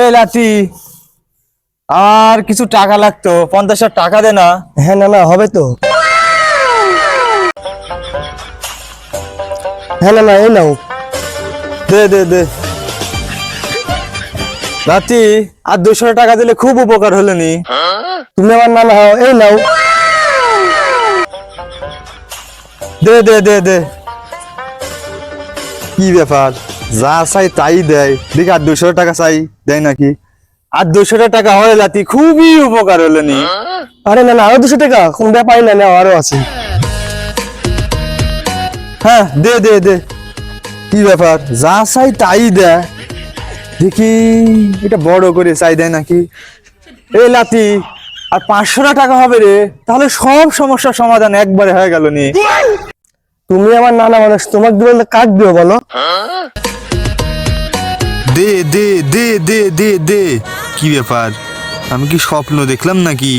এ লাতি আর কিছু টাকা লাগতো পঞ্চাশ টাকা দে না। হ্যাঁ না না হবে তো। হ্যাঁ না না এই নাও। দে দে দে। লাতি আর দুশো টাকা দিলে খুব উপকার হলো নি। তুমি আমার নানা হও এই নাও। দে দে দে দে। কি ব্যাপার? যা চাই তাই দেয়। দেখি আর দুশো টাকা চাই দেয় নাকি? আর দুশো টাকা হয় লাতি খুবই উপকার হলো নি। আরে না না আরও দুশো টাকা কোন ব্যাপারই না আরও আছে। হ্যাঁ দে দে দে। কি ব্যাপার? যা চাই তাই দেয়। দেখি এটা বড় করে চাই দেয় নাকি? এ লাতি আর পাঁচশো টাকা হবে রে। তাহলে সব সমস্যার সমাধান একবারে হয়ে গেল নি। তুমি আমার নানা মানুষ তোমাকে দিলে কাক দিও বলো? দে দে দে দে দে দে। কি ব্যাপার? আমি কি স্বপ্ন দেখলাম নাকি?